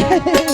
যায়